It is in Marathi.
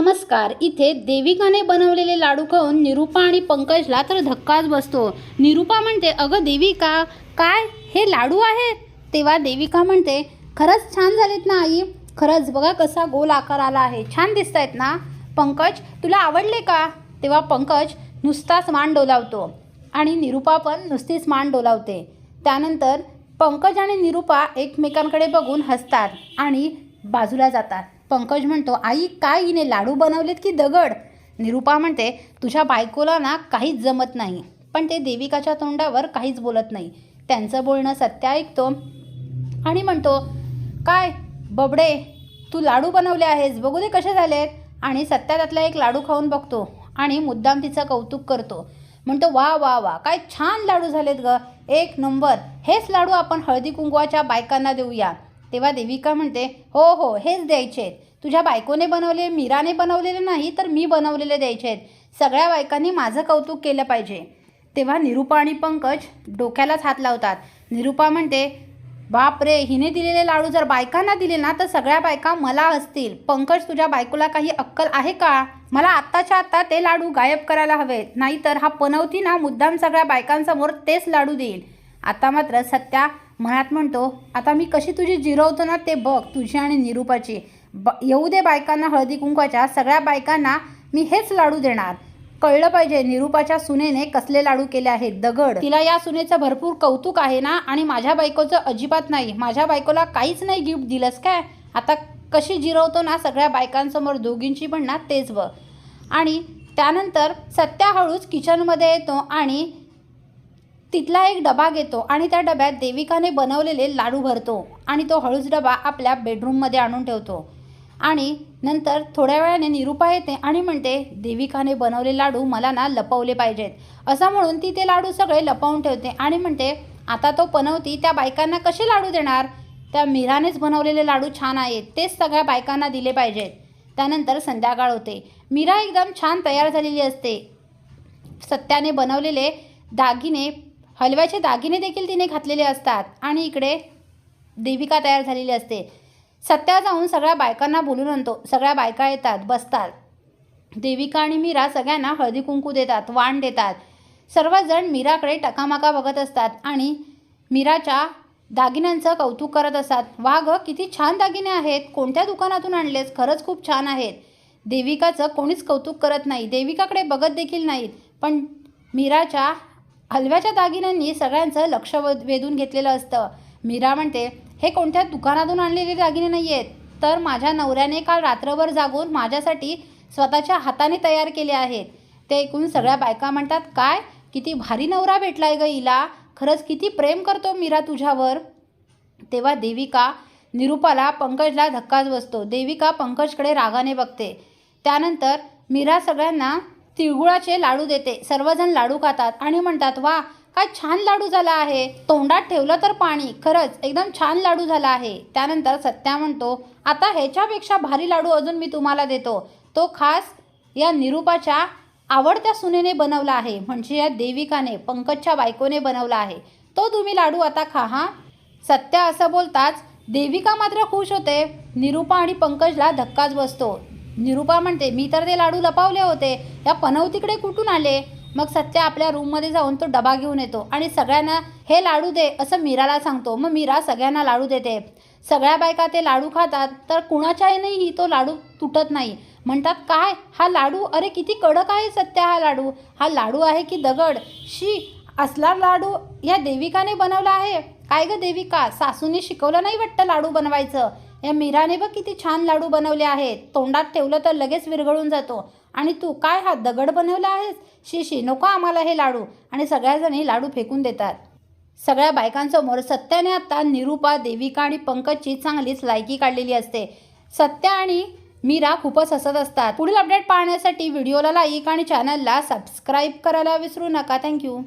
नमस्कार. इथे देविकाने बनवलेले लाडू खाऊन निरूपा आणि पंकजला तर धक्काच बसतो. निरूपा म्हणते अगं देविका काय? हे लाडू आहेत? तेव्हा देविका म्हणते खरंच छान झालेत ना आई? खरंच बघा कसा गोल आकार आला आहे. छान दिसत आहेत ना? पंकज तुला आवडले का? तेव्हा पंकज नुसताच मान डोलावतो आणि निरूपा पण नुसतीच मान डोलावते. त्यानंतर पंकज आणि निरूपा एकमेकांकडे बघून हसतात आणि बाजूला जातात. पंकज म्हणतो आई काय हिने लाडू बनवलेत की दगड? निरूपा म्हणते तुझ्या बायकोला ना काहीच जमत नाही पण ते देविकाच्या तोंडावर काहीच बोलत नाही. त्यांचं बोलणं सत्य ऐकतो. आणि म्हणतो काय बबडे तू लाडू बनवले आहेस बघू दे कसे झालेत. आणि सत्या त्यातला एक लाडू खाऊन बघतो आणि मुद्दाम तिचं कौतुक करतो. म्हणतो वा वा वा काय छान लाडू झालेत ग. एक नंबर. हेच लाडू आपण हळदी कुंकवाच्या बायकांना देऊया. तेव्हा देविका म्हणते हो हो हेच द्यायचे आहेत. तुझ्या बायकोने बनवले मीराने बनवलेले नाही तर मी बनवलेले द्यायचे आहेत. सगळ्या बायकांनी माझं कौतुक केलं पाहिजे. तेव्हा निरूपा आणि पंकज डोक्यालाच हात लावतात. निरूपा म्हणते बाप रे हिने दिलेले लाडू जर बायकांना दिले ना तर सगळ्या बायका मला असतील पंकज तुझ्या बायकोला काही अक्कल आहे का? मला आत्ताच्या आत्ता ते लाडू गायब करायला हवेत. नाहीतर हा पनवती ना मुद्दाम सगळ्या बायकांसमोर तेच लाडू देईल. आता मात्र सत्या मनात म्हणतो आता मी कशी तुझी जिरवतो ना ते बघ तुझी आणि निरूपाची. ब येऊ दे बायकांना हळदी कुंकवाच्या सगळ्या बायकांना मी हेच लाडू देणार. कळलं पाहिजे निरूपाच्या सुनेने कसले लाडू केले आहेत दगड. तिला या सुनेचं भरपूर कौतुक आहे ना आणि माझ्या बायकोचं अजिबात नाही. माझ्या बायकोला काहीच नाही गिफ्ट दिलंस काय? आता कशी जिरवतो ना सगळ्या बायकांसमोर दोघींची पण ना तेच बघ आणि त्यानंतर सत्या हळूच किचनमध्ये येतो आणि तिथला एक डबा घेतो आणि त्या डब्यात देविकाने बनवलेले लाडू भरतो आणि तो हळूच डबा आपल्या बेडरूममध्ये आणून ठेवतो. आणि नंतर थोड्या वेळाने निरूपा येते आणि म्हणते देविकाने बनवले लाडू मला ना लपवले पाहिजेत. असं म्हणून ती ते लाडू सगळे लपवून ठेवते आणि म्हणते आता तो पनवती त्या बायकांना कसे लाडू देणार? त्या मीरानेच बनवलेले लाडू छान आहेत तेच सगळ्या बायकांना दिले पाहिजेत. त्यानंतर संध्याकाळ होते. मीरा एकदम छान तयार झालेली असते. सत्याने बनवलेले दागिने हलव्याचे दागिने देखील तिने घातलेले असतात. आणि इकडे देविका तयार झालेली असते. सत्या जाऊन सगळ्या बायकांना बोलून आणतो. सगळ्या बायका येतात बसतात. देविका आणि मीरा सगळ्यांना हळदी कुंकू देतात वाण देतात. सर्वजण मीराकडे टकामाका बघत असतात आणि मीराच्या दागिन्यांचं कौतुक करत असतात. वा गं किती छान दागिने आहेत. कोणत्या दुकानातून आणलेस? खरंच खूप छान आहेत. देविकाचं कोणीच कौतुक करत नाही. देविकाकडे बघत देखील नाहीत. पण मीराच्या हलव्याच्या दागिन्यांनी सगळ्यांचं लक्ष वेधून घेतलेलं असतं. मीरा म्हणते हे कोणत्या दुकानातून आणलेले दागिने नाही आहेत तर माझ्या नवऱ्याने काल रात्रभर जागून माझ्यासाठी स्वतःच्या हाताने तयार केले आहेत. ते ऐकून सगळ्या बायका म्हणतात काय? किती भारी नवरा भेटलाय ग हिला खरंच किती प्रेम करतो मीरा तुझ्यावर. तेव्हा देविका निरूपाला पंकजला धक्काच बसतो. देविका पंकजकडे रागाने बघते. त्यानंतर मीरा सगळ्यांना तिळगुळाचे लाडू देते. सर्वजण लाडू खातात आणि म्हणतात वा काय छान लाडू झाला आहे. तोंडात ठेवलं तर पाणी. खरंच एकदम छान लाडू झाला आहे. त्यानंतर सत्या म्हणतो आता ह्याच्यापेक्षा भारी लाडू अजून मी तुम्हाला देतो. तो खास या निरूपाच्या आवडत्या सुनेने बनवला आहे. म्हणजे या देविकाने पंकजच्या बायकोने बनवला आहे. तो तुम्ही लाडू आता खा हा? सत्या असं बोलताच देविका मात्र खुश होते. निरूपा आणि पंकजला धक्काच बसतो. निरूपा म्हणते मी तर ते लाडू लपावले होते. या पनवतीकडे कुठून आले? मग सत्या आपल्या रूममध्ये जाऊन तो डबा घेऊन येतो आणि सगळ्यांना हे लाडू दे असं मीराला सांगतो. मग मीरा सगळ्यांना लाडू देते. सगळ्या बायका ते लाडू खातात तर कुणाच्यानेही तो लाडू तुटत नाही. म्हणतात काय? हा लाडू? अरे किती कडक आहे सत्या हा लाडू. हा लाडू आहे की दगड? शी असला लाडू या देविकाने बनवला आहे. काय ग देविका? सासूने शिकवलं नाही वाटतं लाडू बनवायचं. या मीराने बघ किती छान लाडू बनवले आहेत. तोंडात ठेवलं तर लगेच विरघळून जातो. आणि तू काय हा दगड बनवला आहेस? शी शी नको आम्हाला हे लाडू. आणि सगळ्याजणी लाडू फेकून देतात. सगळ्या बायकांसमोर सत्याने आता निरूपा देविका आणि पंकजची चांगलीच लायकी काढलेली असते. सत्या आणि मीरा खूपच हसत असतात. पुढील अपडेट पाहण्यासाठी व्हिडिओला लाईक आणि चॅनलला सबस्क्राईब करायला विसरू नका. थँक्यू